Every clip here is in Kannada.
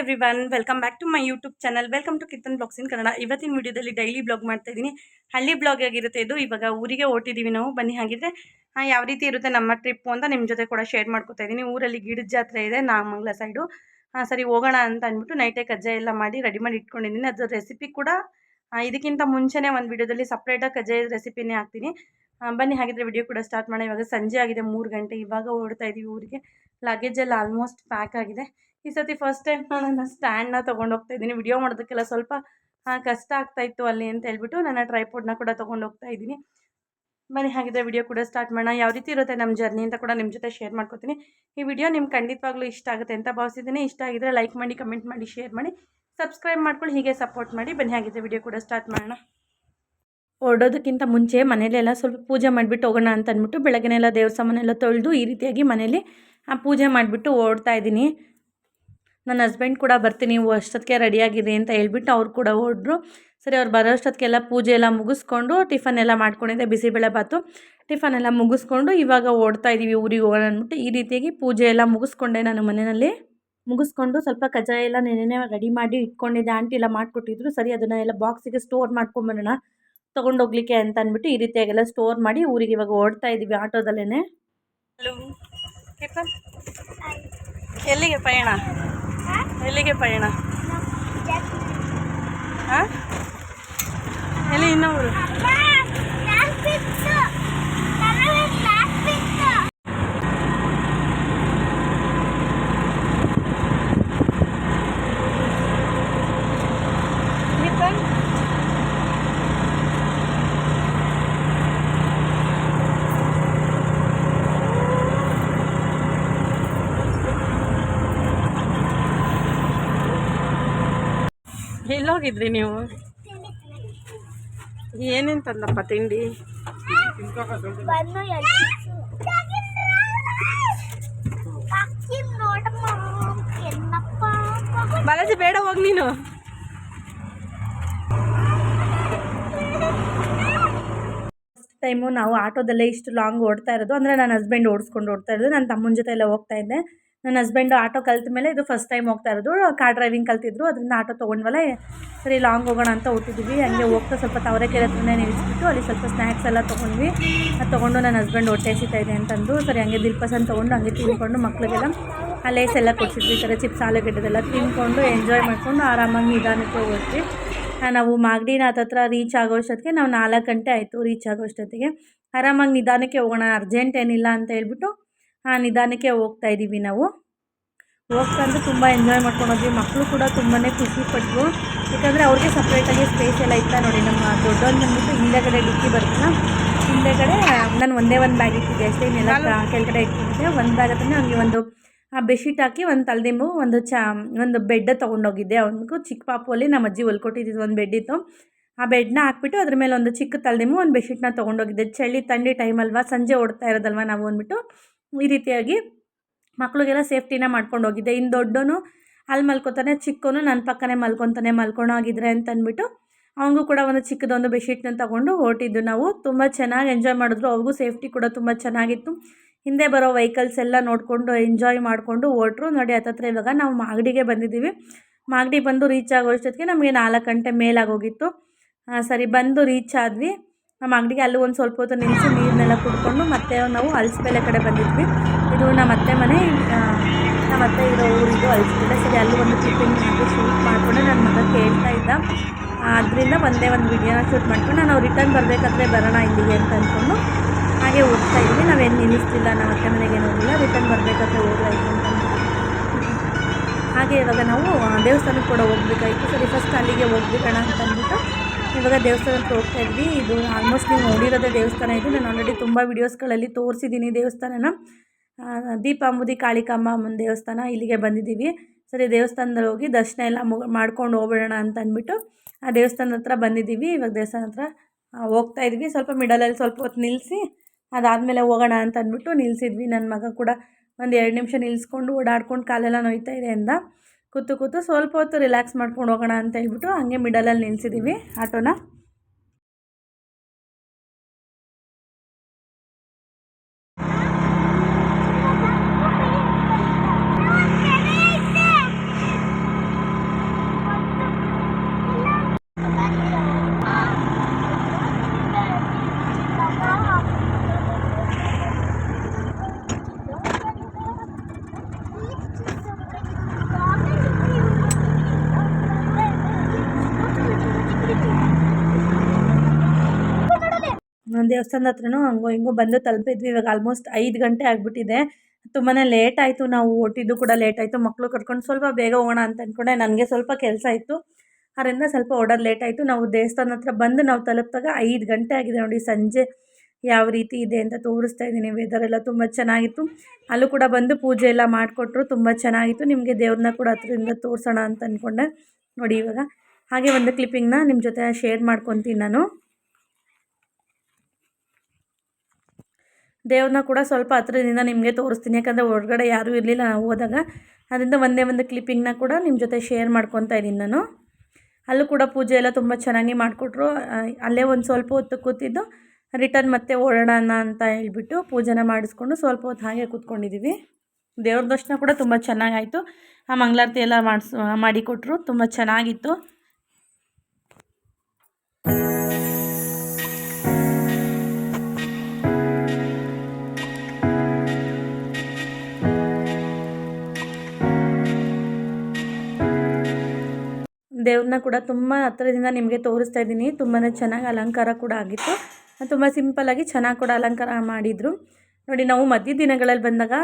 Everyone welcome back to my YouTube channel welcome to kitchen blogs in Kannada ಇವತ್ತಿನ ವಿಡಿಯೋದಲ್ಲಿ ಡೈಲಿ ಬ್ಲಾಗ್ ಮಾಡ್ತಾ ಇದ್ದೀನಿ. ಹಳ್ಳಿ ಬ್ಲಾಗ್ ಆಗಿರುತ್ತೆ ಇದು? ಇವಾಗ ಊರಿಗೆ ಹೊಟ್ಟಿದ್ದೀವಿ ನಾವು, ಬನ್ನಿ ಹಾಗಿದ್ರೆ. ಯಾವ ರೀತಿ ಇರುತ್ತೆ ನಮ್ಮ ಟ್ರಿಪ್ಪು ಅಂತ ನಿಮ್ಮ ಜೊತೆ ಕೂಡ ಶೇರ್ ಮಾಡ್ಕೊತಾ ಇದ್ದೀನಿ. ಊರಲ್ಲಿ ಗಿಡದ ಜಾತ್ರೆ ಇದೆ, ನಾಮಂಗ್ಲ ಸೈಡು ಹಾಂ, ಸರಿ, ಹೋಗೋಣ ಅಂತ ಅಂದ್ಬಿಟ್ಟು ನೈಟೇ ಕಜ್ಜಾಯ ಎಲ್ಲ ಮಾಡಿ ರೆಡಿ ಮಾಡಿ ಇಟ್ಕೊಂಡಿದ್ದೀನಿ. ಅದ್ರ ರೆಸಿಪಿ ಕೂಡ ಇದಕ್ಕಿಂತ ಮುಂಚೆನೇ ಒಂದು ವಿಡಿಯೋದಲ್ಲಿ ಸಪ್ರೇಟಾಗಿ ಕಜ್ಜಾಯದ ರೆಸಿಪಿನೇ ಹಾಕ್ತೀನಿ. ಬನ್ನಿ ಹಾಗಿದ್ರೆ ವಿಡಿಯೋ ಕೂಡ ಸ್ಟಾರ್ಟ್ ಮಾಡೋಣ. ಇವಾಗ ಸಂಜೆ ಆಗಿದೆ ಮೂರು ಗಂಟೆ. ಇವಾಗ ಓಡ್ತಾ ಇದ್ದೀವಿ ಊರಿಗೆ. ಲಗೇಜ್ ಎಲ್ಲ ಆಲ್ಮೋಸ್ಟ್ ಪ್ಯಾಕ್ ಆಗಿದೆ. ಈ ಸತಿ ಫಸ್ಟ್ ಟೈಮ್ ನಾನು ಸ್ಟ್ಯಾಂಡ್ನ ತೊಗೊಂಡು ಹೋಗ್ತಾ ಇದ್ದೀನಿ. ವಿಡಿಯೋ ಮಾಡೋದಕ್ಕೆಲ್ಲ ಸ್ವಲ್ಪ ಕಷ್ಟ ಆಗ್ತಾ ಇತ್ತು ಅಲ್ಲಿ ಅಂತ ಹೇಳ್ಬಿಟ್ಟು ನನ್ನ ಟ್ರೈಪೋಡ್ನ ಕೂಡ ತೊಗೊಂಡು ಹೋಗ್ತಾ ಇದ್ದೀನಿ. ಬನ್ನಿ, ಹಾಗಿದ್ರೆ ವಿಡಿಯೋ ಕೂಡ ಸ್ಟಾರ್ಟ್ ಮಾಡೋಣ. ಯಾವ ರೀತಿ ಇರುತ್ತೆ ನಮ್ಮ ಜರ್ನಿ ಅಂತ ಕೂಡ ನಿಮ್ಮ ಜೊತೆ ಶೇರ್ ಮಾಡ್ಕೊತೀನಿ. ಈ ವಿಡಿಯೋ ನಿಮ್ಗೆ ಖಂಡಿತವಾಗ್ಲೂ ಇಷ್ಟ ಆಗುತ್ತೆ ಅಂತ ಭಾವಿಸಿದ್ದೀನಿ. ಇಷ್ಟ ಆಗಿದ್ರೆ ಲೈಕ್ ಮಾಡಿ ಕಮೆಂಟ್ ಮಾಡಿ ಶೇರ್ ಮಾಡಿ. ಸಬ್ಸ್ಕ್ರೈಬ್ ಮಾಡ್ಕೊಳ್ಳಿ, ಹೀಗೆ ಸಪೋರ್ಟ್ ಮಾಡಿ. ಬನ್ನಿ, ಹಾಗಿದ್ರೆ ವಿಡಿಯೋ ಕೂಡ ಸ್ಟಾರ್ಟ್ ಮಾಡೋಣ. ಹೊರಡೋದಕ್ಕಿಂತ ಮುಂಚೆ ಮನೇಲೆಲ್ಲ ಸ್ವಲ್ಪ ಪೂಜೆ ಮಾಡಿಬಿಟ್ಟು ಹೋಗೋಣ ಅಂತ ಅಂದ್ಬಿಟ್ಟು ಬೆಳಗ್ಗೆನೆಲ್ಲ ದೇವ್ರ ಸಾಮಾನೆಲ್ಲ ತೊಳೆದು ಈ ರೀತಿಯಾಗಿ ಮನೇಲಿ ಪೂಜೆ ಮಾಡಿಬಿಟ್ಟು ಓಡ್ತಾ ಇದ್ದೀನಿ. ನನ್ನ ಹಸ್ಬೆಂಡ್ ಕೂಡ ಬರ್ತೀನಿ ನೀವು ಅಷ್ಟೊತ್ತಿಗೆ ರೆಡಿಯಾಗಿದೆ ಅಂತ ಹೇಳ್ಬಿಟ್ಟು ಅವ್ರು ಕೂಡ ಹೊರಡ್ರು ಸರಿ, ಅವ್ರು ಬರೋ ಅಷ್ಟೊತ್ತಿಗೆಲ್ಲ ಪೂಜೆ ಎಲ್ಲ ಮುಗಿಸ್ಕೊಂಡು ಟಿಫನ್ ಎಲ್ಲ ಮಾಡ್ಕೊಂಡಿದ್ದೆ ಬಿಸಿಬೇಳೆ ಬಾತು. ಟಿಫನ್ ಎಲ್ಲ ಮುಗಿಸ್ಕೊಂಡು ಇವಾಗ ಓಡ್ತಾ ಇದ್ದೀವಿ ಊರಿಗೆ ಹೋಗೋಣ ಅಂದ್ಬಿಟ್ಟು ಈ ರೀತಿಯಾಗಿ ಪೂಜೆ ಎಲ್ಲ ಮುಗಿಸ್ಕೊಂಡೆ ನಾನು ಮನೆಯಲ್ಲಿ. ಮುಗಿಸ್ಕೊಂಡು ಸ್ವಲ್ಪ ಕಜ್ಜಾಯ ಎಲ್ಲ ನೆನೆ ರೆಡಿ ಮಾಡಿ ಇಟ್ಕೊಂಡಿದ್ದೆ. ಆಂಟಿ ಎಲ್ಲ ಮಾಡಿಕೊಟ್ಟಿದ್ರು. ಸರಿ, ಅದನ್ನು ಎಲ್ಲ ಬಾಕ್ಸಿಗೆ ಸ್ಟೋರ್ ಮಾಡ್ಕೊಂಬರೋಣ, ತೊಗೊಂಡೋಗ್ಲಿಕ್ಕೆ ಅಂತ ಅಂದ್ಬಿಟ್ಟು ಈ ರೀತಿಯಾಗೆಲ್ಲ ಸ್ಟೋರ್ ಮಾಡಿ ಊರಿಗೆ ಇವಾಗ ಓಡ್ತಾ ಇದ್ದೀವಿ ಆಟೋದಲ್ಲೇ ಹಲೋ ಎಲ್ಲಿಗೆ ಪಯಣ ಎಲ್ಲಿಗೆ ಪಯಣ? ಹಾಂ? ಎಲ್ಲಿ ಇನ್ನೊಬ್ರು? ಎಲ್ಲೋಗಿದ್ರಿ ನೀವು? ಏನೇನು ತಂದಪ್ಪ ತಿಂಡಿ? ಬಾಲಾಜಿ ಬೇಡ ಹೋಗಿ ನೀನು. ಟೈಮು ನಾವು ಆಟೋದಲ್ಲೇ ಇಷ್ಟು ಲಾಂಗ್ ಓಡ್ತಾ ಇರೋದು. ಅಂದರೆ ನನ್ನ ಹಸ್ಬೆಂಡ್ ಓಡಿಸ್ಕೊಂಡು ಓಡ್ತಾ ಇರೋದು. ನನ್ನ ತಮ್ಮನ ಜೊತೆ ಎಲ್ಲ ಹೋಗ್ತಾ ಇದ್ದೆ. ನನ್ನ ಹಸ್ಬೆಂಡ್ ಆಟೋ ಕಲ್ತ ಮೇಲೆ ಇದು ಫಸ್ಟ್ ಟೈಮ್ ಹೋಗ್ತಾ ಇರೋದು. ಕಾರ್ ಡ್ರೈವಿಂಗ್ ಕಲ್ತಿದ್ರು, ಅದರಿಂದ ಆಟೋ ತೊಗೊಂಡ್ವಲ್ಲ ಸರಿ ಲಾಂಗ್ ಹೋಗೋಣ ಅಂತ ಹೊಟ್ಟಿದ್ವಿ ಹಂಗೆ ಹೋಗ್ತಾ ಸ್ವಲ್ಪ ತಾವರೆಕೆರೆ ಹತ್ರನೇ ನಿಲ್ಲಿಸ್ಬಿಟ್ಟು ಅಲ್ಲಿ ಸ್ವಲ್ಪ ಸ್ನ್ಯಾಕ್ಸ್ ಎಲ್ಲ ತೊಗೊಂಡ್ವಿ. ಅದು ತೊಗೊಂಡು ನನ್ನ ಹಸ್ಬೆಂಡ್ ಹೊಟ್ಟೆ ಹಸಿತಾ ಇದೆ ಅಂತಂದು, ಸರಿ ಹಂಗೆ ದಿಲ್ಪಸನ್ ತೊಗೊಂಡು ಹಂಗೆ ತಿನ್ಕೊಂಡು ಮಕ್ಳಿಗೆಲ್ಲ ಆ ಲೇಸ್ ಎಲ್ಲ ಕೊಡ್ಸಿದ್ವಿ. ಈ ಥರ ಚಿಪ್ಸ್ ಆಲೂಗಡ್ಡೆದೆಲ್ಲ ತಿನ್ಕೊಂಡು ಎಂಜಾಯ್ ಮಾಡ್ಕೊಂಡು ಆರಾಮಾಗಿ ನಿಧಾನಕ್ಕೆ ಹೋದ್ವಿ. ನಾವು ಮಾಗಡಿನಾಥ್ ಹತ್ರ ರೀಚ್ ಆಗೋಷ್ಟೊತ್ತಿಗೆ ನಾವು ನಾಲ್ಕು ಗಂಟೆ ಆಯಿತು ರೀಚ್ ಆಗೋಷ್ಟೊತ್ತಿಗೆ ಆರಾಮಾಗಿ ನಿಧಾನಕ್ಕೆ ಹೋಗೋಣ ಅರ್ಜೆಂಟ್ ಏನಿಲ್ಲ ಅಂತ ಹೇಳ್ಬಿಟ್ಟು ನಿಧಾನಕ್ಕೆ ಹೋಗ್ತಾ ಇದ್ದೀವಿ ನಾವು. ಹೋಗ್ತಂದು ತುಂಬ ಎಂಜಾಯ್ ಮಾಡ್ಕೊಂಡು ಹೋದ್ವಿ. ಮಕ್ಕಳು ಕೂಡ ತುಂಬಾ ಖುಷಿ ಪಟ್ರು. ಯಾಕಂದರೆ ಅವ್ರಿಗೆ ಸಪ್ರೇಟಾಗಿ ಸ್ಪೇಸ್ ಎಲ್ಲ ಇತ್ತ ನೋಡಿ ನಮ್ಮ ದೊಡ್ಡವನ್ನ ಬಂದ್ಬಿಟ್ಟು ಹಿಂದೆಗಡೆ ಡಿಕ್ಕಿ ಬರುತ್ತಲ್ಲ ಹಿಂದೆಗಡೆ ನಾನು ಒಂದೇ ಒಂದು ಬ್ಯಾಗ್ ಇಟ್ಟಿದ್ದೆ ಅಷ್ಟೇ ಇನ್ನೆಲ್ಲ ಕೆಳಗಡೆ ಇಟ್ಕೊಂಡಿದ್ದೆ ಒಂದು ಬ್ಯಾಗ್ ಹತ್ರನೇ ಅವ್ನಿಗೆ ಒಂದು ಆ ಬೆಡ್ಶೀಟ್ ಹಾಕಿ ಒಂದು ತಲೆದಿಂಬು ಒಂದು ಚಾ ಒಂದು ಬೆಡ್ ತೊಗೊಂಡೋಗಿದ್ದೆ ಅವನಿಗೂ ಚಿಕ್ಕ ಪಾಪುವಲ್ಲಿ ನಮ್ಮ ಅಜ್ಜಿ ಹೊಲ್ಕೊಟ್ಟಿದ್ದು ಒಂದು ಬೆಡ್ ಇತ್ತು. ಆ ಬೆಡ್ನ ಹಾಕ್ಬಿಟ್ಟು ಅದ್ರ ಮೇಲೆ ಒಂದು ಚಿಕ್ಕ ತಲೆದಿಂಬು ಒಂದು ಬೆಡ್ಶೀಟ್ನ ತೊಗೊಂಡೋಗಿದ್ದೆ ಚಳಿ ತಂಡಿ ಟೈಮ್ ಅಲ್ವಾ ಸಂಜೆ ಓಡ್ತಾ ಇರೋದಲ್ವ ನಾವು ಅಂದ್ಬಿಟ್ಟು. ಈ ರೀತಿಯಾಗಿ ಮಕ್ಕಳಿಗೆಲ್ಲ ಸೇಫ್ಟಿನ ಮಾಡ್ಕೊಂಡು ಹೋಗಿದ್ದೆ. ಇನ್ನು ದೊಡ್ಡವನು ಅಲ್ಲಿ ಮಲ್ಕೊತಾನೆ ಚಿಕ್ಕವನು ನನ್ನ ಪಕ್ಕನೇ ಮಲ್ಕೊತಾನೆ ಮಲ್ಕೊಂಡೋಗಿದ್ರೆ ಅಂತಂದ್ಬಿಟ್ಟು ಅವನಿಗೂ ಕೂಡ ಒಂದು ಚಿಕ್ಕದೊಂದು ಬೆಡ್ಶೀಟ್ನ ತಗೊಂಡು ಹೊರಟಿದ್ದು ನಾವು. ತುಂಬ ಚೆನ್ನಾಗಿ ಎಂಜಾಯ್ ಮಾಡಿದ್ರು. ಅವ್ರಿಗೂ ಸೇಫ್ಟಿ ಕೂಡ ತುಂಬ ಚೆನ್ನಾಗಿತ್ತು. ಹಿಂದೆ ಬರೋ ವೆಹಿಕಲ್ಸ್ ಎಲ್ಲ ನೋಡಿಕೊಂಡು ಎಂಜಾಯ್ ಮಾಡಿಕೊಂಡು ಹೊರಟ್ರು. ನೋಡಿ ಹತ್ತತ್ರ ಇವಾಗ ನಾವು ಮಾಗಡಿಗೆ ಬಂದಿದ್ದೀವಿ. ಮಾಗಡಿ ಬಂದು ರೀಚ್ ಆಗೋಷ್ಟೊತ್ತಿಗೆ ನಮಗೆ ನಾಲ್ಕು ಗಂಟೆ ಮೇಲಾಗೋಗಿತ್ತು. ಸರಿ, ಬಂದು ರೀಚ್ ಆದ್ವಿ. ನಮ್ಮ ಅಂಗಡಿಗೆ ಅಲ್ಲೂ ಒಂದು ಸ್ವಲ್ಪ ಹೊತ್ತು ನಿಲ್ಲಿಸಿ ನೀರನ್ನೆಲ್ಲ ಕುಡ್ಕೊಂಡು ಮತ್ತೆ ನಾವು ಅಲ್ಸ್ಪೇಲೆ ಕಡೆ ಬಂದಿದ್ವಿ. ಇದು ನಮ್ಮ ಅತ್ತೆ ಮನೆ ನಮ್ಮ ಅತ್ತೆ ಇರೋ ಊರಿದ್ದು ಅಲ್ಸ್ಪೇಲೆ ಸರಿ, ಅಲ್ಲಿ ಒಂದು ಕ್ಲಿಪ್ಪಿಂಗ್ ಮಾಡಿ ಶೂಟ್ ಮಾಡಿಕೊಂಡು ನನ್ನ ಮಗ ಕೇಳ್ತಾ ಇದ್ದ. ಅದರಿಂದ ಒಂದೇ ಒಂದು ವಿಡಿಯೋನ ಶೂಟ್ ಮಾಡ್ಕೊಂಡು ನಾವು ರಿಟರ್ನ್ ಬರಬೇಕಾದ್ರೆ ಬರೋಣ ಇಲ್ಲಿಗೆ ಅಂತ ಅಂದ್ಕೊಂಡು ಹಾಗೆ ಹೋಗ್ತಾ ಇದ್ವಿ. ನಾವೇನು ನಿಲ್ಲಿಸ್ತಿಲ್ಲ ನಮ್ಮ ಅತ್ತೆ ಮನೆಗೆ ಹೋಗಿಲ್ಲ. ರಿಟರ್ನ್ ಬರಬೇಕಾದ್ರೆ ಹೋಗ್ಲಾಯ್ತು ಅಂತ ಅಂದ್ಬಿಟ್ಟು ಹಾಗೆ ಇವಾಗ ನಾವು ದೇವಸ್ಥಾನಕ್ಕೆ ಕೂಡ ಹೋಗ್ಬೇಕಾಯಿತು. ಸರಿ ಫಸ್ಟ್ ಅಲ್ಲಿಗೆ ಹೋಗ್ಬೇಕಣ ಅಂತ ಅಂದ್ಬಿಟ್ಟು. ಇವಾಗ ದೇವಸ್ಥಾನಕ್ಕೆ ಹೋಗ್ತಾ ಇದ್ವಿ. ಇದು ಆಲ್ಮೋಸ್ಟ್ ನೀವು ನೋಡಿರೋದೇ ದೇವಸ್ಥಾನ ಇದು. ನಾನು ಆಲ್ರೆಡಿ ತುಂಬ ವೀಡಿಯೋಸ್ಗಳಲ್ಲಿ ತೋರಿಸಿದ್ದೀನಿ ದೇವಸ್ಥಾನನ. ದೀಪಾಂಬುದಿ, ಕಾಳಿಕಾಂಬ ಅಮ್ಮನ ದೇವಸ್ಥಾನ ಇಲ್ಲಿಗೆ ಬಂದಿದ್ದೀವಿ. ಸರಿ, ದೇವಸ್ಥಾನದಲ್ಲಿ ಹೋಗಿ ದರ್ಶನ ಎಲ್ಲ ಮುಗ ಮಾಡ್ಕೊಂಡು ಹೋಗ್ಬಿಡೋಣ ಅಂತ ಅಂದ್ಬಿಟ್ಟು ಆ ದೇವಸ್ಥಾನದ ಹತ್ರ ಬಂದಿದ್ದೀವಿ. ಇವಾಗ ದೇವಸ್ಥಾನ ಹತ್ರ ಹೋಗ್ತಾ ಇದ್ವಿ. ಸ್ವಲ್ಪ ಮಿಡಲಲ್ಲಿ ಸ್ವಲ್ಪ ಹೊತ್ತು ನಿಲ್ಲಿಸಿ ಅದಾದಮೇಲೆ ಹೋಗೋಣ ಅಂತ ಅಂದ್ಬಿಟ್ಟು ನಿಲ್ಲಿಸಿದ್ವಿ ನನ್ನ ಮಗ ಕೂಡ ಒಂದು ಎರಡು ನಿಮಿಷ ನಿಲ್ಲಿಸ್ಕೊಂಡು ಓಡಾಡ್ಕೊಂಡು ಕಾಲೆಲ್ಲ ನೋಯ್ತಾ ಇದೆ ಅಂದ. ಕೂತು ಕೂತು ಸ್ವಲ್ಪ ಹೊತ್ತು ರಿಲ್ಯಾಕ್ಸ್ ಮಾಡ್ಕೊಂಡು ಹೋಗೋಣ ಅಂತ ಹೇಳ್ಬಿಟ್ಟು ಹಂಗೆ ಮಿಡಲಲ್ಲಿ ನಿಲ್ಲಿಸಿದ್ದೀವಿ ಆಟೋನ. ದೇವಸ್ಥಾನದ ಹತ್ರನೂ ಹಂಗೋ ಹಿಂಗೋ ಬಂದು ತಲುಪಿದ್ವಿ. ಇವಾಗ ಆಲ್ಮೋಸ್ಟ್ ಐದು ಗಂಟೆ ಆಗಿಬಿಟ್ಟಿದೆ. ತುಂಬಾ ಲೇಟ್ ಆಯಿತು. ನಾವು ಓಟಿದ್ದು ಕೂಡ ಲೇಟ್ ಆಯಿತು. ಮಕ್ಕಳು ಕರ್ಕೊಂಡು ಸ್ವಲ್ಪ ಬೇಗ ಹೋಗೋಣ ಅಂತ ಅಂದ್ಕೊಂಡೆ ನನಗೆ ಸ್ವಲ್ಪ ಕೆಲಸ ಇತ್ತು. ಅದರಿಂದ ಸ್ವಲ್ಪ ಓಡೋದು ಲೇಟ್ ಆಯಿತು. ನಾವು ದೇವಸ್ಥಾನ ಹತ್ರ ಬಂದು ನಾವು ತಲುಪಿದಾಗ ಐದು ಗಂಟೆ ಆಗಿದೆ ನೋಡಿ. ಸಂಜೆ ಯಾವ ರೀತಿ ಇದೆ ಅಂತ ತೋರಿಸ್ತಾ ಇದ್ದೀನಿ. ವೆದರ್ ಎಲ್ಲ ತುಂಬ ಚೆನ್ನಾಗಿತ್ತು. ಅಲ್ಲೂ ಕೂಡ ಬಂದು ಪೂಜೆ ಎಲ್ಲ ಮಾಡಿಕೊಟ್ರು. ತುಂಬ ಚೆನ್ನಾಗಿತ್ತು. ನಿಮಗೆ ದೇವ್ರನ್ನ ಕೂಡ ಹತ್ರದಿಂದ ತೋರಿಸೋಣ ಅಂತ ಅಂದ್ಕೊಂಡೆ ನೋಡಿ ಇವಾಗ. ಹಾಗೆ ಒಂದು ಕ್ಲಿಪ್ಪಿಂಗ್ನ ನಿಮ್ಮ ಜೊತೆ ಶೇರ್ ಮಾಡ್ಕೊತೀನಿ ನಾನು. ದೇವ್ರನ್ನ ಕೂಡ ಸ್ವಲ್ಪ ಹತ್ರದಿಂದ ನಿಮಗೆ ತೋರಿಸ್ತೀನಿ. ಯಾಕಂದರೆ ಹೊರಗಡೆ ಯಾರೂ ಇರಲಿಲ್ಲ ನಾವು ಹೋದಾಗ. ಅದರಿಂದ ಒಂದೇ ಒಂದು ಕ್ಲಿಪ್ಪಿಂಗ್ನ ಕೂಡ ನಿಮ್ಮ ಜೊತೆ ಶೇರ್ ಮಾಡ್ಕೊತ ಇದ್ದೀನಿ ನಾನು. ಅಲ್ಲೂ ಕೂಡ ಪೂಜೆ ಎಲ್ಲ ತುಂಬ ಚೆನ್ನಾಗಿ ಮಾಡಿಕೊಟ್ರು. ಅಲ್ಲೇ ಒಂದು ಸ್ವಲ್ಪ ಹೊತ್ತು ಕೂತಿದ್ದು. ರಿಟರ್ನ್ ಮತ್ತೆ ಓಡೋಣ ಅಂತ ಹೇಳ್ಬಿಟ್ಟು ಪೂಜೆನ ಮಾಡಿಸ್ಕೊಂಡು ಸ್ವಲ್ಪ ಹೊತ್ತು ಹಾಗೆ ಕೂತ್ಕೊಂಡಿದ್ದೀವಿ ದೇವ್ರ ದರ್ಶನ ಕೂಡ ತುಂಬ ಚೆನ್ನಾಗಾಯಿತು. ಆ ಮಂಗಳಾರತಿ ಎಲ್ಲ ಮಾಡಿಸ್ ಮಾಡಿಕೊಟ್ರು. ತುಂಬ ಚೆನ್ನಾಗಿತ್ತು. ದೇವ್ರನ್ನ ಕೂಡ ತುಂಬ ಹತ್ರದಿಂದ ನಿಮಗೆ ತೋರಿಸ್ತಾ ಇದ್ದೀನಿ. ತುಂಬಾ ಚೆನ್ನಾಗಿ ಅಲಂಕಾರ ಕೂಡ ಆಗಿತ್ತು. ತುಂಬ ಸಿಂಪಲ್ಲಾಗಿ ಚೆನ್ನಾಗಿ ಕೂಡ ಅಲಂಕಾರ ಮಾಡಿದರು. ನೋಡಿ, ನಾವು ಮಧ್ಯ ದಿನಗಳಲ್ಲಿ ಬಂದಾಗ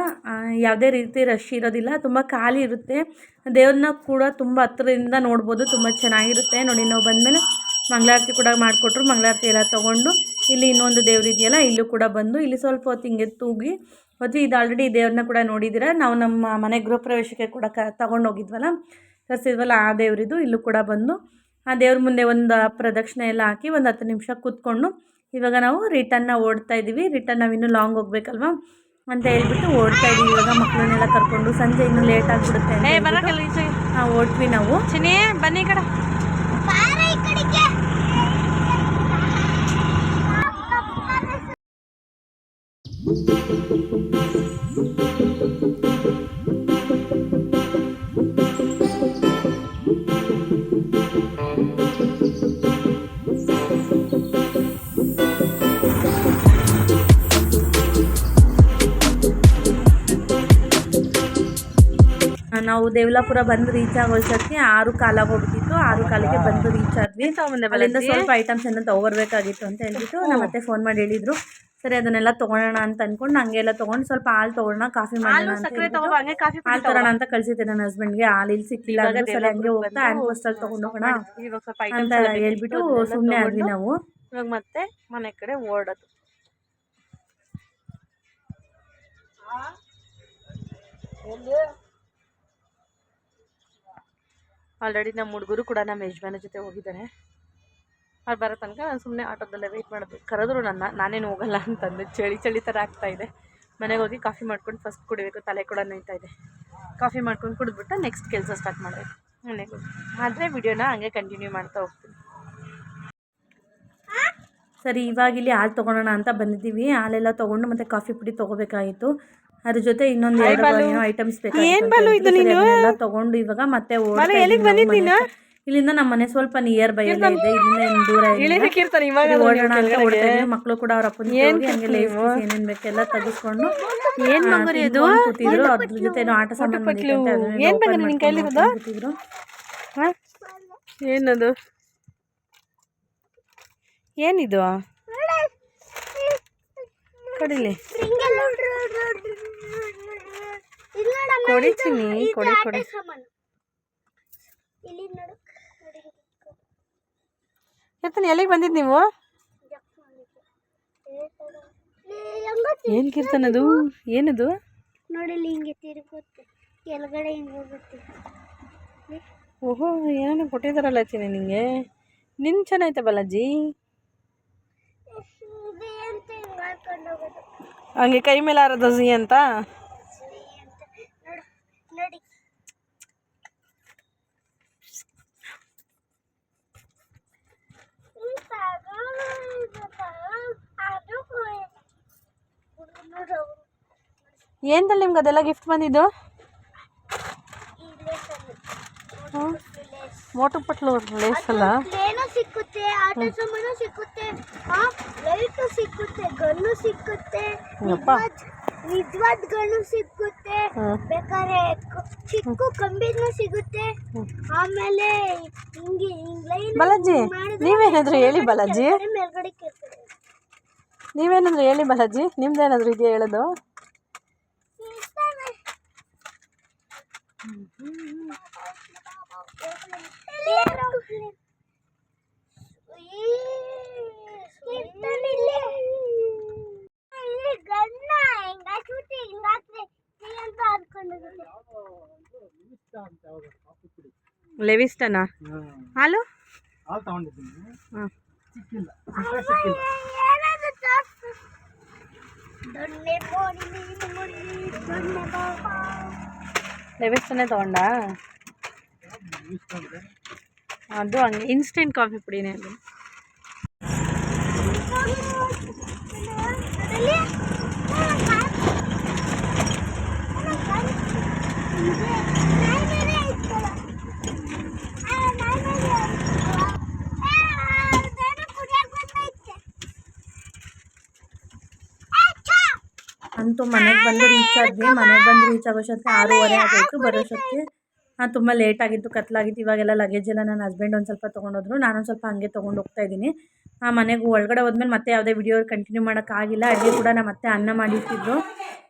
ಯಾವುದೇ ರೀತಿ ರಶ್ ಇರೋದಿಲ್ಲ. ತುಂಬ ಖಾಲಿ ಇರುತ್ತೆ. ದೇವ್ರನ್ನ ಕೂಡ ತುಂಬ ಹತ್ರದಿಂದ ನೋಡ್ಬೋದು. ತುಂಬ ಚೆನ್ನಾಗಿರುತ್ತೆ. ನೋಡಿ, ನಾವು ಬಂದಮೇಲೆ ಮಂಗಳಾರತಿ ಕೂಡ ಮಾಡಿಕೊಟ್ರು. ಮಂಗಳಾರತಿ ಎಲ್ಲ ತೊಗೊಂಡು ಇಲ್ಲಿ ಇನ್ನೊಂದು ದೇವ್ರು ಇದೆಯಲ್ಲ, ಇಲ್ಲೂ ಕೂಡ ಬಂದು ಇಲ್ಲಿ ಸ್ವಲ್ಪ ಹೊತ್ತು ಹಿಂಗೆ ತೂಗಿ, ಮತ್ತು ಇದು ಆಲ್ರೆಡಿ ದೇವ್ರನ್ನ ಕೂಡ ನೋಡಿದ್ದೀರ? ನಾವು ನಮ್ಮ ಮನೆ ಗೃಹ ಪ್ರವೇಶಕ್ಕೆ ಕೂಡ ಕ ತಗೊಂಡು ಹೋಗಿದ್ವಲ್ಲ ಕರ್ಸಿದ್ವಲ್ಲ ಆ ದೇವ್ರಿದು ಇಲ್ಲೂ ಕೂಡ ಬಂದು ಆ ದೇವ್ರ ಮುಂದೆ ಒಂದು ಪ್ರದಕ್ಷಿಣೆ ಎಲ್ಲ ಹಾಕಿ ಒಂದು ಹತ್ತು ನಿಮಿಷ ಕೂತ್ಕೊಂಡು ಇವಾಗ ನಾವು ರಿಟರ್ನ್ನ ಓಡ್ತಾ ಇದ್ದೀವಿ. ರಿಟರ್ನ್ ನಾವು ಇನ್ನೂ ಲಾಂಗ್ ಹೋಗ್ಬೇಕಲ್ವಾ? ಅಂತ ಹೇಳ್ಬಿಟ್ಟು ಓಡ್ತಾ ಇದ್ದೀವಿ. ಇವಾಗ ಮಕ್ಕಳನ್ನೆಲ್ಲ ಕರ್ಕೊಂಡು ಸಂಜೆ ಇನ್ನೂ ಲೇಟ್ ಆಗಿಬಿಡುತ್ತೆ ಹಾಂ ಹೇಳ್ಬಿಟ್ಟು ನಾವು ಓಡ್ತೀವಿ ನಾವು. ಚಿನಿ ಬನ್ನಿ ನಾವು ದೇವಲಾಪುರ ಬಂದು ರೀಚ್ ಆಗೋಷ್ಟೊತ್ತಿಗೆ ಆರು ಕಾಲಾಗೋಗ್ಬಿಟ್ಟಿತ್ತು ಆರು ಕಾಲಿಗೆ ಬಂದು ರೀಚ್ ಆದ್ವಿ. ಅಲ್ಲಿಂದ ಸ್ವಲ್ಪ ಐಟಮ್ಸ್ ಏನೋ ತೊಗೊಬರ್ಬೇಕಾಗಿತ್ತು ಅಂತ ಹೇಳ್ಬಿಟ್ಟು ನಮ್ಮ ಮತ್ತೆ ಫೋನ್ ಮಾಡಿ ಹೇಳಿದ್ರು ಸರಿ ಅದನ್ನೆಲ್ಲ ತೊಗೊಳೋಣ ಅಂತ ಅನ್ಕೊಂಡು ಹಂಗೆಲ್ಲ ತೊಗೊಂಡು ಸ್ವಲ್ಪ ಹಾಲು ತೊಗೊಳೋಣ ಕಾಫಿ ಮಾಡೋಣ ಹಾಲು ತರೋಣ ಅಂತ ಕಳಿಸಿದ್ದೆ ನನ್ನ ಹಸ್ಬೆಂಡ್ಗೆ ಹಾಲು ಇಲ್ಲಿ ಸಿಕ್ಕಿಲ್ಲ ಹಂಗೆ ಹೋಗ್ತಾ ಹ್ಯಾಂಡ್ ಪೋಸ್ಟಲ್ಲಿ ತೊಗೊಂಡು ಹೋಗೋಣ ಇವಾಗ ಸ್ವಲ್ಪ ಅಂತ ಹೇಳ್ಬಿಟ್ಟು ಸುಮ್ಮನೆ ಆದ್ವಿ ನಾವು. ಇವಾಗ ಮತ್ತೆ ಮನೆ ಕಡೆ ಓಡೋದು. ಆಲ್ರೆಡಿ ನಮ್ಮ ಹುಡುಗರು ಕೂಡ ನಮ್ಮ ಯಜಮಾನ ಜೊತೆ ಹೋಗಿದ್ದಾರೆ. ಅವ್ರು ಬರೋ ತನಕ ನಾನು ಸುಮ್ಮನೆ ಆಟೋದಲ್ಲೇ ವೆಯ್ಟ್ ಮಾಡೋದು. ಕರೆದ್ರು ನನ್ನ, ನಾನೇನು ಹೋಗಲ್ಲ ಅಂತಂದು. ಚಳಿ ಚಳಿ ಥರ ಆಗ್ತಾ ಇದೆ. ಮನೆಗೆ ಹೋಗಿ ಕಾಫಿ ಮಾಡ್ಕೊಂಡು ಫಸ್ಟ್ ಕುಡಿಬೇಕು, ತಲೆ ಕೂಡ ನೋಯ್ತಾ ಇದೆ. ಕಾಫಿ ಮಾಡ್ಕೊಂಡು ಕುಡಿದ್ಬಿಟ್ಟು ನೆಕ್ಸ್ಟ್ ಕೆಲಸ ಸ್ಟಾರ್ಟ್ ಮಾಡಬೇಕು. ಮನೆಗೆ ಹೋಗಿ ಆದರೆ ವಿಡಿಯೋನ ಹಂಗೆ ಕಂಟಿನ್ಯೂ ಮಾಡ್ತಾ ಹೋಗ್ತೀನಿ. ಸರಿ, ಇವಾಗ ಇಲ್ಲಿ ಹಾಲು ತೊಗೊಳೋಣ ಅಂತ ಬಂದಿದ್ದೀವಿ. ಹಾಲೆಲ್ಲ ತೊಗೊಂಡು ಮತ್ತೆ ಕಾಫಿ ಪುಡಿ ತೊಗೋಬೇಕಾಗಿತ್ತು. ಅದ್ರ ಜೊತೆ ಇನ್ನೊಂದು ಏನೋ ಐಟಮ್ಸ್ ತಗೊಂಡು ತೊಗೊಂಡು ಇವಾಗ ಮತ್ತೆ. ಇಲ್ಲಿಂದ ನಮ್ಮ ಮನೆ ಸ್ವಲ್ಪ ನಿಯರ್ ಬೈ ಇದೆ. ಇಲ್ಲಿಂದ ಏನು ದೂರ ಓಡೋಣ ಅಂತ ಓಡ್ತಾ ಇದೀವಿ ಮಕ್ಕಳು ಕೂಡ ಅವ್ರ ಅಪ್ಪನ ಹೋಗಿ ಲೇಸ್ ಏನೇನ್ ಬೇಕೆಲ್ಲ ತೆಗೆಸ್ಕೊಂಡು ಏನ್ ಮಂಗರಿ ಇದು? ಕೂತಿದ್ರು. ಅದ್ರ ಜೊತೆ ಏನೋ ಆಟ ಸಾಮಾನು ಕೂತಿದ್ರು. ಏನದು? ಏನಿದು? ಕೊಡಿಲಿ. ಕೊಡಿ ಚಿನ್ನಿ ಕೊಡಿ ಕೊಡಿ. ಎತ್ತನ ಎಲ್ಲಿಗೆ ಬಂದಿದ್ದು ನೀವು? ಏನ್ ಏನದು? ಹಿಂಗೆ ತಿರುಗುತ್ತೆ. ಕೆಳಗಡೆ ಹಿಂಗೆ ಹೋಗುತ್ತೆ. ಓಹೋ ಏನೋ ಕೊಟ್ಟಿದ್ದಾರಲ್ಲ ಚಿನ್ನಿ ನಿಂಗೆ? ನಿನ್ ಚೆನ್ನಾಯ್ತ ಬಾಲಾಜಿ? ಹಿಂಗೆ ಕೈ ಮೇಲೆ ಆರೋದು ಅಂತ ಸರಿ ಅಂತ ನೋಡು ನೋಡಿ ಹ್ಮ್, ತಗೋ, ಇದು ತಗೋ, ಅದು ಕೊಡು. ನೋಡು ಏನ್ದಲ್ಲಿ ನಿಮ್ಗೆ ಅದೆಲ್ಲ ಗಿಫ್ಟ್ ಬಂದಿದ್ದು ವಾಟರ್ ತಂದು. ಹ್ಮ್. ಲೇಸ್. ಅಲ್ಲ ಪ್ಲೇನು ಸಿಕ್ಕುತ್ತೆ ಆಟ ಸಾಮಾನು ಸಿಕ್ಕುತ್ತೆ ಲೈಟು ಸಿಕ್ಕುತ್ತೆ ಗನ್ನು ಸಿಕ್ಕುತ್ತೆ. ನಿಜವಾದ ಗನ್ನು ಸಿಕ್ಕುತ್ತೆ. ಬೇಕಾದ್ರೆ ಚಿಕ್ಕ ಕಂಬಿನೂ ಸಿಗುತ್ತೆ ಆಮೇಲೆ ಹಿಂಗೆ ಲೈನ್ ಬಾಲಾಜಿ ನೀವೇನಾದ್ರು ಹೇಳಿ ಬಾಲಾಜಿ ಮೇಲ್ಗಡೆ ಕೇಳ್ತಾರೆ ನೀವೇನಾದ್ರು ಹೇಳಿ ಬಾಲಾಜಿ ನಿಮ್ದೇನಾದ್ರು ಇದೆಯಾ ಹೇಳೋದು ಲೆವಿಸ್ಟನಾ? ಹಾಲು? ಹಾಲು ತಗೊಂಡಿದ್ದೀನಿ. ಹಾಂ. ಸಿಕ್ಕಿಲ್ಲ. ಸಿಕ್ಕಿಲ್ಲ ಲೆವಿಸ್ಟನೇ ತಗೊಂಡಾ? ಅದು ಹಂಗೆ ಇನ್ಸ್ಟೆಂಟ್ ಕಾಫಿ ಪುಡಿನೇ ಅದು. ಅಂತೂ ಮನೆಗೆ ಬಂದು ರೀಚ್ ಆದ್ವಿ. ಮನೆಗೆ ಬಂದು ರೀಚ್ ಆಗೋಷ್ಟೊತ್ತಿಗೆ ಆರೂವರೆ ಆಗೋಯ್ತು ಬರೋಷ್ಟೊತ್ತಿಗೆ ಹಾಂ, ತುಂಬ ಲೇಟ್ ಆಗಿತ್ತು. ಕತ್ಲಾಗಿತ್ತು. ಇವಾಗೆಲ್ಲ ಲಗೇಜ್ ಎಲ್ಲ ನನ್ನ ಹಸ್ಬೆಂಡ್ ಒಂದು ಸ್ವಲ್ಪ ತೊಗೊಂಡೋದ್ರು. ನಾನೊಂದು ಸ್ವಲ್ಪ ಹಂಗೆ ತೊಗೊಂಡು ಹೋಗ್ತಾ ಇದ್ದೀನಿ. ಮನೆಗೆ ಒಳಗಡೆ ಹೋದ್ಮೇಲೆ ಮತ್ತೆ ಯಾವುದೇ ವಿಡಿಯೋ ಕಂಟಿನ್ಯೂ ಮಾಡೋಕ್ಕಾಗಿಲ್ಲ ಅಡುಗೆ ಕೂಡ ನಮ್ಮ ಮತ್ತೆ ಅನ್ನ ಮಾಡಿಟ್ಟಿದ್ರು.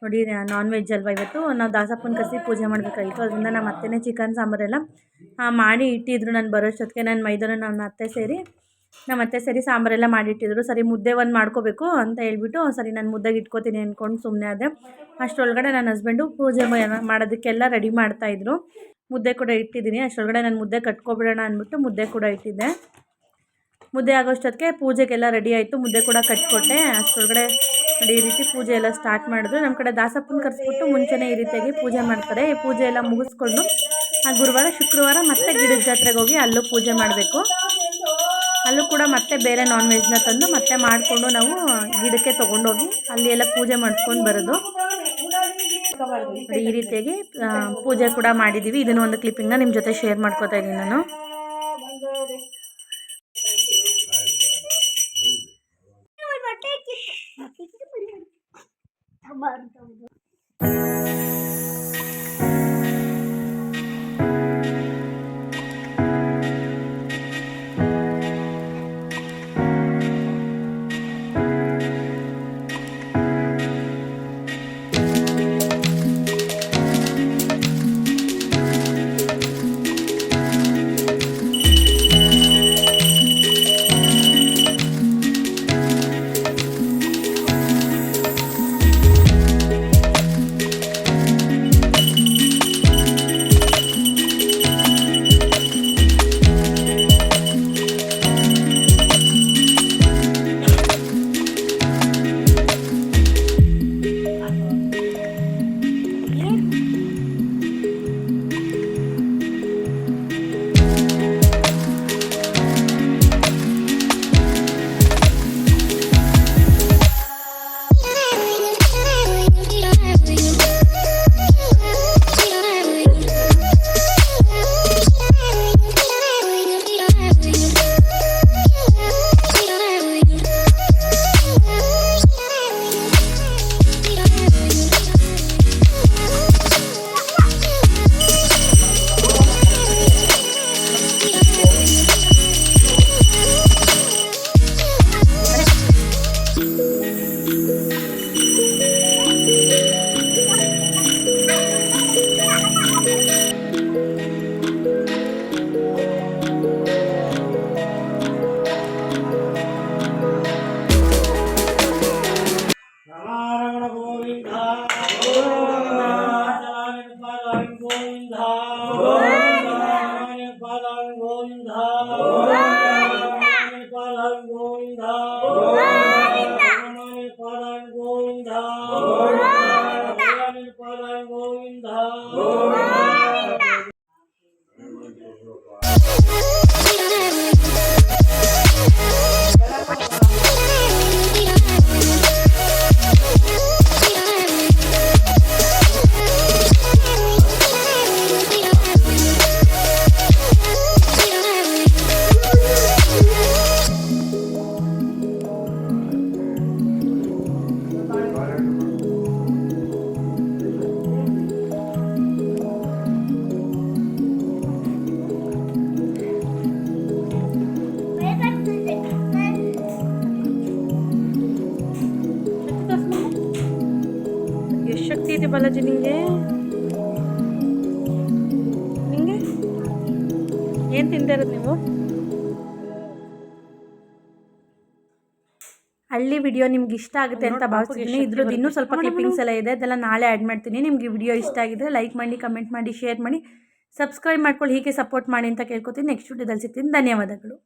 ನೋಡಿ ನಾನ್ ವೆಜ್ ಅಲ್ವಾ ಇವತ್ತು? ನಾವು ದಾಸಪ್ಪನ ಕಸಿ ಪೂಜೆ ಮಾಡಬೇಕಾಗಿತ್ತು. ಅದರಿಂದ ನಮ್ಮ ಅತ್ತೆನೇ ಚಿಕನ್ ಸಾಂಬಾರೆಲ್ಲ ಮಾಡಿ ಇಟ್ಟಿದ್ರು. ನಾನು ಬರೋಷ್ಟೊತ್ತಿಗೆ ನನ್ನ ಮೈದನ ನನ್ನ ಅತ್ತೆ ಸೇರಿ. ನಮ್ಮ ಅತ್ತೆ ಸರಿ ಸಾಂಬಾರೆಲ್ಲ ಮಾಡಿಟ್ಟಿದ್ರು. ಸರಿ ಮುದ್ದೆ ಒಂದು ಮಾಡ್ಕೋಬೇಕು ಅಂತ ಹೇಳ್ಬಿಟ್ಟು ಸರಿ ನಾನು ಮುದ್ದೆಗೆ ಇಟ್ಕೋತೀನಿ ಅಂದ್ಕೊಂಡು ಸುಮ್ಮನೆ ಆದೆ. ಅಷ್ಟರೊಳಗಡೆ ನನ್ನ ಹಸ್ಬೆಂಡು ಪೂಜೆ ಮಾಡೋದಕ್ಕೆಲ್ಲ ರೆಡಿ ಮಾಡ್ತಾಯಿದ್ರು ಮುದ್ದೆ ಕೂಡ ಇಟ್ಟಿದ್ದೀನಿ ಅಷ್ಟರೊಳಗಡೆ ನಾನು ಮುದ್ದೆ ಕಟ್ಕೊಬಿಡೋಣ ಅಂದ್ಬಿಟ್ಟು ಮುದ್ದೆ ಕೂಡ ಇಟ್ಟಿದ್ದೆ. ಮುದ್ದೆ ಆಗೋಷ್ಟೊತ್ತಿಗೆ ಪೂಜೆಗೆಲ್ಲ ರೆಡಿ ಆಯಿತು. ಮುದ್ದೆ ಕೂಡ ಕಟ್ಕೊಟ್ಟೆ. ಅಷ್ಟರೊಳಗಡೆ ನೋಡಿ ಈ ರೀತಿ ಪೂಜೆ ಎಲ್ಲ ಸ್ಟಾರ್ಟ್ ಮಾಡಿದ್ರು. ನಮ್ಮ ಕಡೆ ದಾಸಪ್ಪನ ಕರೆಸ್ಬಿಟ್ಟು ಮುಂಚೆನೇ ಈ ರೀತಿಯಾಗಿ ಪೂಜೆ ಮಾಡ್ತಾರೆ. ಈ ಪೂಜೆ ಎಲ್ಲ ಮುಗಿಸ್ಕೊಂಡು ಗುರುವಾರ, ಶುಕ್ರವಾರ ಮತ್ತೆ ಗಿಡದ ಜಾತ್ರೆಗೆ ಹೋಗಿ ಅಲ್ಲೂ ಪೂಜೆ ಮಾಡಬೇಕು. ಅಲ್ಲೂ ಕೂಡ ಮತ್ತೆ ಬೇರೆ ನಾನ್ ವೆಜ್ನ ತಂದು ಮತ್ತೆ ಮಾಡಿಕೊಂಡು ನಾವು ಗಿಡಕ್ಕೆ ತೊಗೊಂಡೋಗಿ ಅಲ್ಲಿ ಎಲ್ಲ ಪೂಜೆ ಮಾಡಿಸ್ಕೊಂಡು ಬರೋದು. ಈ ರೀತಿಯಾಗಿ ಪೂಜೆ ಕೂಡ ಮಾಡಿದ್ದೀವಿ ಇದನ್ನು ಒಂದು ಕ್ಲಿಪ್ಪಿಂಗ್ನ ನಿಮ್ಮ ಜೊತೆ ಶೇರ್ ಮಾಡ್ಕೋತಾ ಇದ್ದೀನಿ ನಾನು. ಬಾಲಾಜಿ ನಿಮಗೆ ನಿಮಗೆ ಏನು ತಿಂತಿರೋದು ನೀವು ಹಳ್ಳಿ ವಿಡಿಯೋ ನಿಮ್ಗೆ ಇಷ್ಟ ಆಗುತ್ತೆ ಅಂತ ಭಾವಿಸ್ತೀನಿ ಇದ್ರದ್ದು ಇನ್ನೂ ಸ್ವಲ್ಪ ಕ್ಲಿಪ್ಪಿಂಗ್ಸ್ ಎಲ್ಲ ಇದೆ. ಅದೆಲ್ಲ ನಾಳೆ ಆ್ಯಡ್ ಮಾಡ್ತೀನಿ. ನಿಮಗೆ ವಿಡಿಯೋ ಇಷ್ಟ ಆಗಿದ್ರೆ ಲೈಕ್ ಮಾಡಿ ಕಮೆಂಟ್ ಮಾಡಿ ಶೇರ್ ಮಾಡಿ ಸಬ್ಸ್ಕ್ರೈಬ್ ಮಾಡ್ಕೊಳ್ಳಿ. ಹೀಗೆ ಸಪೋರ್ಟ್ ಮಾಡಿ ಅಂತ ಕೇಳ್ಕೊತೀನಿ. ನೆಕ್ಸ್ಟ್ ವಿಡಿಯೋದಲ್ಲಿ ಸಿಗ್ತೀನಿ. ಧನ್ಯವಾದಗಳು.